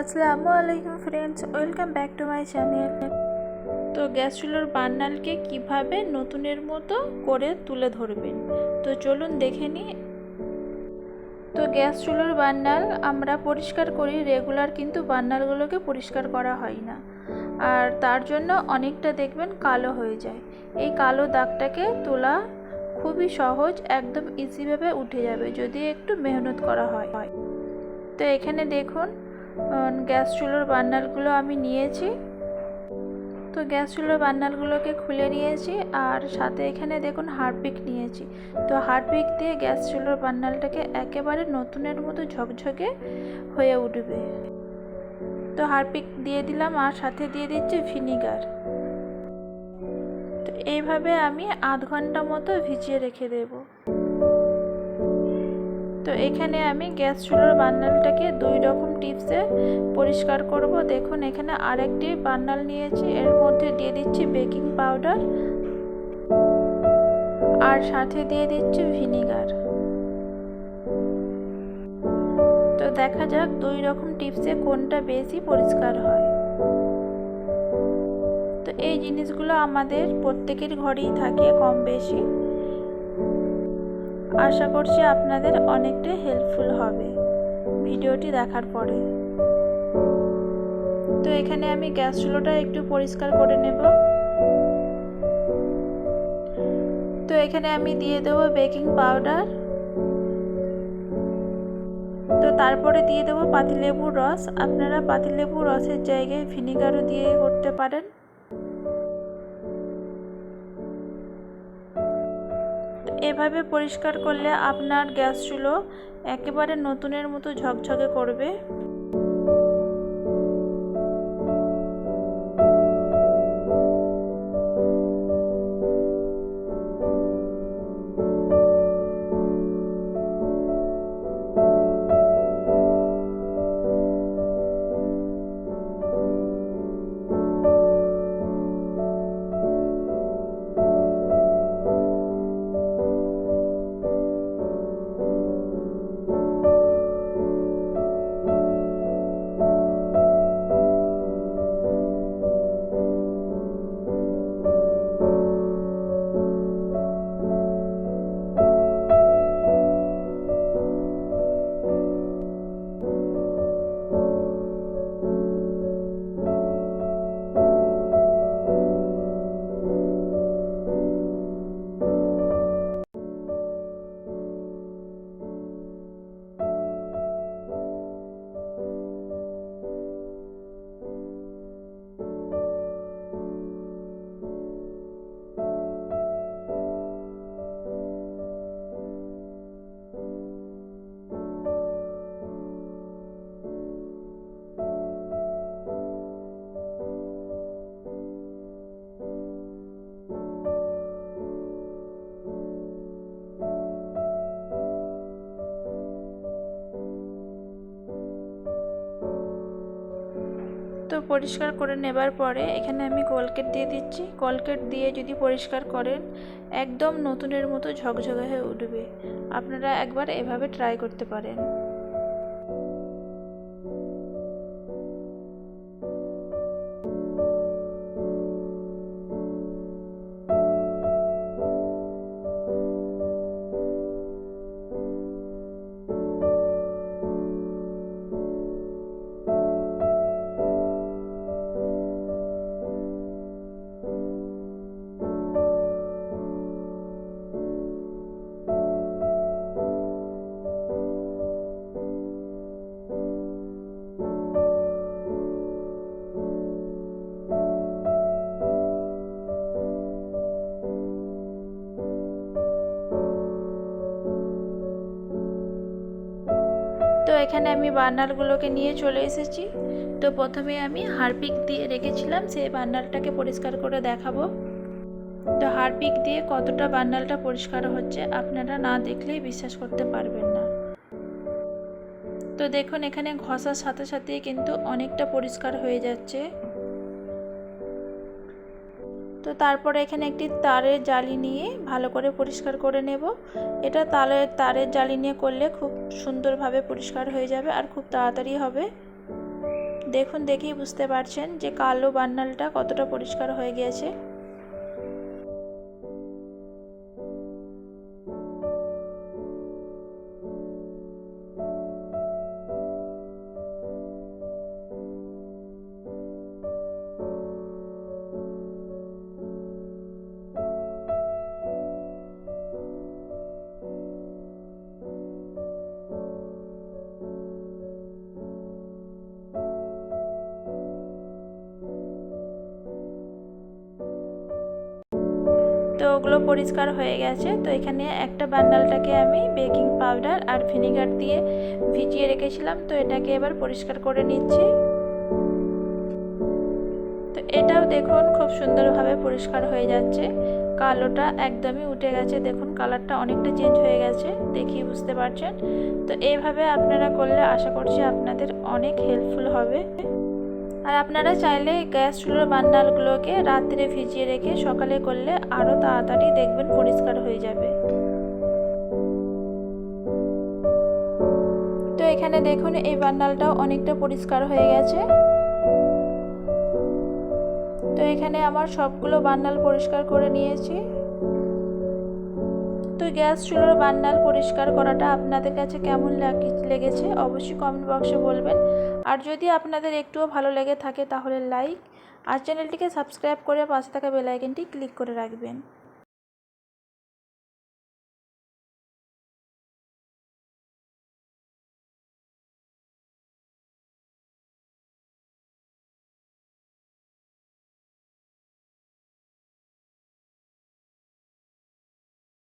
আসসালামু আলাইকুম friends, welcome back to my channel. তো গ্যাস চুলোর বার্নালকে কীভাবে নতুনের মতো করে তুলে ধরবেন? তো চলুন দেখে নিই তো গ্যাস চুলার বার্নাল আমরা পরিষ্কার করি, রেগুলার কিন্তু বার্নালগুলোকে পরিষ্কার করা হয় না। আর তার জন্য অনেকটা দেখবেন কালো হয়ে যায়। এই কালো দাগটাকে তোলা খুবই সহজ, একদম ইজিভাবে উঠে যাবে যদি একটু মেহনত করা হয়। তো এখানে দেখুন গ্যাস চুলোর বার্নারগুলো আমি নিয়েছি। তো গ্যাস চুলোর বার্নারগুলোকে খুলে নিয়েছি আর সাথে এখানে দেখুন হারপিক নিয়েছি। তো হারপিক দিয়ে গ্যাস চুলোর বার্নারটাকে একেবারে নতুনের মতো ঝকঝকে হয়ে উঠবে। তো হারপিক দিয়ে দিলাম আর সাথে দিয়ে দিচ্ছি ভিনিগার। তো এইভাবে আমি আধ ঘণ্টা মতো ভিজিয়ে রেখে দেবো। তো এখানে আমি গ্যাস চুলার বার্নালটাকে দুই রকম টিপসে পরিষ্কার করব। দেখুন, এখানে আরেকটি বার্নাল নিয়েছি। এর মধ্যে দিয়ে দিচ্ছি বেকিং পাউডার আর সাথে দিয়ে দিচ্ছি ভিনিগার। তো দেখা যাক দুই রকম টিপসে কোনটা বেশি পরিষ্কার হয়। তো এই জিনিসগুলো আমাদের প্রত্যেকের ঘরেই থাকে কম বেশি। আশা করছি আপনাদের অনেকটাই হেল্পফুল হবে। ভিডিওটি দেখার পরে। তো এখানে আমি গ্যাস চুলোটা একটু পরিষ্কার করে নেব। তো এখানে আমি দিয়ে দেবো বেকিং পাউডার তো তারপরে দিয়ে দেবো পাতিলেবুর রস। আপনারা পাতিলেবুর রসের জায়গায় ভিনিগারও দিয়ে করতে পারেন। এভাবে পরিষ্কার করলে আপনার গ্যাস চুলো একেবারে নতুনের মতো ঝকঝকে করবে। পরিষ্কার করে নেবার পরে এখানে আমি কলকেট দিয়ে দিচ্ছি। কলকেট দিয়ে যদি পরিষ্কার করেন, একদম নতুনের মতো ঝকঝকে হয়ে উঠবে। আপনারা একবার এভাবে ট্রাই করতে পারেন। এখানে আমি বার্নারগুলোকে নিয়ে চলে এসেছি। তো প্রথমে আমি হারপিক দিয়ে রেখেছিলাম সেই বার্নারটাকে পরিষ্কার করে দেখাবো। তো হারপিক দিয়ে কতটা বার্নালটা পরিষ্কার হচ্ছে আপনারা না দেখলেই বিশ্বাস করতে পারবেন না। তো দেখুন, এখানে ঘষার সাথে সাথে কিন্তু অনেকটা পরিষ্কার হয়ে যাচ্ছে। তো তারপরে এখানে একটি তারের জালি নিয়ে ভালো করে পরিষ্কার করে নেব। এটা তালের তারের জালি নিয়ে করলে খুব সুন্দরভাবে পরিষ্কার হয়ে যাবে আর খুব তাড়াতাড়ি হবে। দেখুন, দেখেই বুঝতে পারছেন যে কালো বান্নালটা কতটা পরিষ্কার হয়ে গিয়েছে। তো ওগুলো পরিষ্কার হয়ে গেছে। তো এখানে একটা বান্ডালটাকে আমি বেকিং পাউডার আর ভিনিগার দিয়ে ভিজিয়ে রেখেছিলাম। তো এটাকে এবার পরিষ্কার করে নিচ্ছি। তো এটাও দেখুন খুব সুন্দরভাবে পরিষ্কার হয়ে যাচ্ছে। কালোটা একদমই উঠে গেছে। দেখুন কালারটা অনেকটা চেঞ্জ হয়ে গেছে। দেখিয়ে বুঝতে পারছেন। তো এইভাবে আপনারা করলে আশা করছি আপনাদের অনেক হেল্পফুল হবে। আর আপনারা চাইলে গ্যাস চুলোর বান্ডালগুলোকে রাত্রে ভিজিয়ে রেখে সকালে করলে আরও তাড়াতাড়ি দেখবেন পরিষ্কার হয়ে যাবে। তো এখানে দেখুন, এই বান্ডালটাও অনেকটা পরিষ্কার হয়ে গেছে। তো এখানে আমার সবগুলো বান্ডাল পরিষ্কার করে নিয়েছি। তো গ্যাস চুলোর বান্ডাল পরিষ্কার করাটা আপনাদের কাছে কেমন লেগেছে অবশ্যই কমেন্ট বক্সে বলবেন। আর যদি আপনাদের একটুও ভালো লেগে থাকে তাহলে লাইক আর চ্যানেলটিকে সাবস্ক্রাইব করে পাশে থাকা বেলাইকনটি ক্লিক করে রাখবেন।